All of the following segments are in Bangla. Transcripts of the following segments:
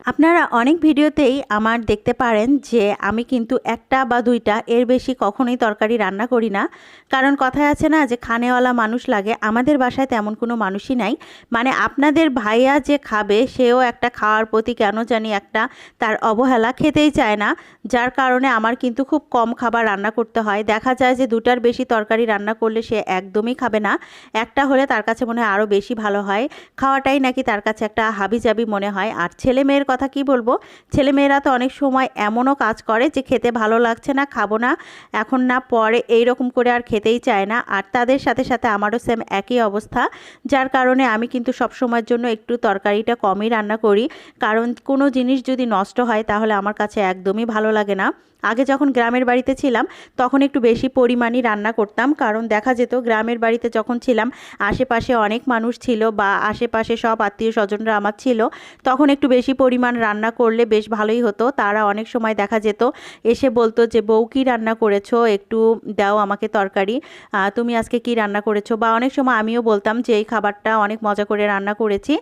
আপনারা অনেক ভিডিওতেই আমার দেখতে পারেন যে আমি কিন্তু একটা বা দুইটা এর বেশি কখনোই তরকারি রান্না করি না। কারণ কথায় আছে না যে খানেওয়ালা মানুষ লাগে, আমাদের বাসায় তেমন কোনো মানুষই নাই। মানে আপনাদের ভাইয়া যে খাবে, সেও একটা খাওয়ার প্রতি কেন জানি একটা তার অবহেলা খেতেই চায় না। যার কারণে আমার কিন্তু খুব কম খাবার রান্না করতে হয়। দেখা যায় যে দুটার বেশি তরকারি রান্না করলে সে একদমই খাবে না। একটা হলে তার কাছে মনে হয় আরও বেশি ভালো হয়। খাওয়াটাই নাকি তার কাছে একটা হাবিজাবি মনে হয়। আর ছেলে মেয়ের কথা কি বলব? ছেলেমেয়েরা তো অনেক সময় এমনও কাজ করে যে খেতে ভালো লাগছে না, খাব না। এখন না পরে এই রকম করে আর খেতেই চায় না। আর তাদের সাথে সাথে আমারও সেম একই অবস্থা। যার কারণে আমি কিন্তু সব সময়ের জন্য একটু তরকারিটা কমই রান্না করি। কারণ কোনো জিনিস যদি নষ্ট হয় তাহলে আমার কাছে একদমই ভালো লাগে না। আগে যখন গ্রামের বাড়িতে ছিলাম, তখন একটু বেশি পরিমাণই রান্না করতাম। কারণ দেখা যেত গ্রামের বাড়িতে যখন ছিলাম, আশেপাশে অনেক মানুষ ছিল বা আশেপাশে সব আত্মীয় স্বজনরা আমার ছিল, তখন একটু বেশি পরিমাণ রান্না করলে বেশ ভালোই হতো। তারা অনেক সময় দেখা যেত, এসে বলতো যে, বউ কী রান্না করেছ? একটু দাও আমাকে তরকারি। তুমি আজকে কি রান্না করেছ? বা অনেক সময় আমিও বলতাম যে, এই খাবারটা অনেক মজা করে রান্না করেছি।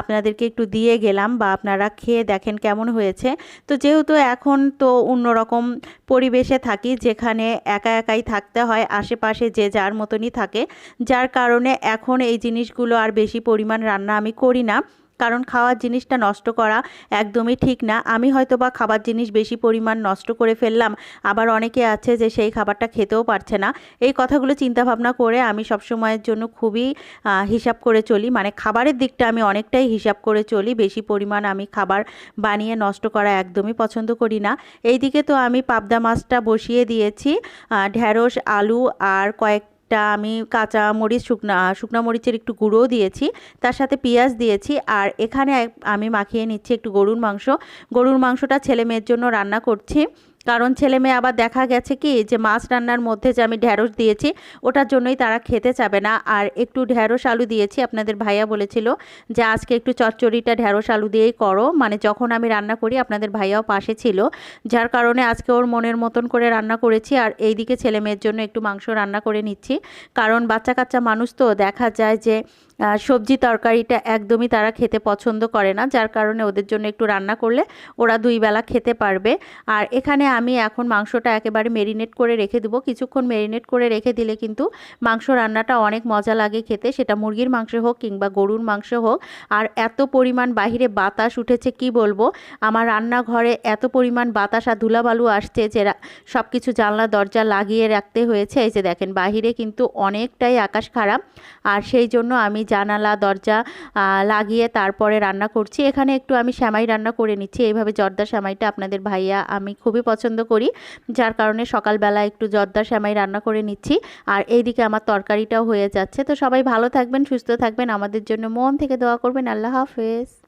আপনাদেরকে একটু দিয়ে গেলাম বা আপনারা খেয়ে দেখেন কেমন হয়েছে। তো যেহেতু এখন তো অন্যরকম পরিবেশে থাকি, যেখানে একা একাই থাকতে হয়, আশেপাশে যে যার মতনই থাকে, যার কারণে এখন এই জিনিসগুলো আর বেশি পরিমাণ রান্না আমি করি না। কারণ খাওয়ার জিনিসটা নষ্ট করা একদমই ঠিক না। আমি হয়তো বা খাবার জিনিস বেশি পরিমাণ নষ্ট করে ফেললাম। আবার অনেকে আছে যে সেই খাবারটা খেতেও পারছে না। এই কথাগুলো চিন্তা ভাবনা করে আমি সবসময়ের জন্য খুবই হিসাব করে চলি। মানে খাবারের দিকটা আমি অনেকটাই হিসাব করে চলি। বেশি পরিমাণ আমি খাবার বানিয়ে নষ্ট করা একদমই পছন্দ করি না। এইদিকে তো আমি পাবদা মাছটা বসিয়ে দিয়েছি। ঢ্যাঁড়স আলু আর কয়েক টা আমি কাঁচা মরিচ, শুকনা, শুকনো মরিচের একটু গুঁড়োও দিয়েছি, তার সাথে পেঁয়াজ দিয়েছি, আর এখানে আমি মাখিয়ে নিচ্ছি একটু গরুর মাংস। গরুর মাংসটা ছেলে মেয়ের জন্য রান্না করছি। কারণ ছেলে মেয়ে আবার দেখা গেছে কি যে মাছ রান্নার মধ্যে যে আমি ঢ্যাঁড়স দিয়েছি, ওটার জন্যই তারা খেতে চাবে না। আর একটু ঢ্যাঁড়স আলু দিয়েছি, আপনাদের ভাইয়া বলেছিল যে আজকে একটু চচ্চড়িটা ঢ্যাঁড়স আলু দিয়েই করো। মানে যখন আমি রান্না করি, আপনাদের ভাইয়াও পাশে ছিল, যার কারণে আজকে ওর মনের মতন করে রান্না করেছি। আর এইদিকে ছেলে মেয়ের জন্য একটু মাংস রান্না করে নিচ্ছি। কারণ বাচ্চা কাচ্চা মানুষ তো, দেখা যায় যে সবজি তরকারিটা একদমই তারা খেতে পছন্দ করে না, যার কারণে ওদের জন্য একটু রান্না করলে ওরা দুই বেলা খেতে পারবে। আর এখানে আমি এখন মাংসটা একেবারে মেরিনেট করে রেখে দেবো। কিছুক্ষণ মেরিনেট করে রেখে দিলে কিন্তু মাংস রান্নাটা অনেক মজা লাগে খেতে। সেটা মুরগির মাংস হোক কিংবা গরুর মাংস হোক। আর এত পরিমাণ বাহিরে বাতাস উঠেছে, কি বলব? আমার রান্নাঘরে এত পরিমাণ বাতাস আর ধুলাবালু আসছে যে সব কিছু জানলা, দরজা লাগিয়ে রাখতে হয়েছে। এই যে দেখেন, বাহিরে কিন্তু অনেকটাই আকাশ খারাপ। আর সেই জন্য আমি জানালা, দরজা লাগিয়ে তারপরে রান্না করছি। এখানে একটু আমি শ্যামাই রান্না করে নিচ্ছি। এইভাবে জর্দা শ্যামাইটা আপনাদের ভাইয়া আমি খুবই পছন্দ করি। যার কারণে সকালবেলা একটু জর্দা শ্যামাই রান্না করে নিচ্ছি। আর এইদিকে আমার তরকারিটাও হয়ে যাচ্ছে। তো সবাই ভালো থাকবেন, সুস্থ থাকবেন। আমাদের জন্য মন থেকে দোয়া করবেন। আল্লাহ হাফেজ।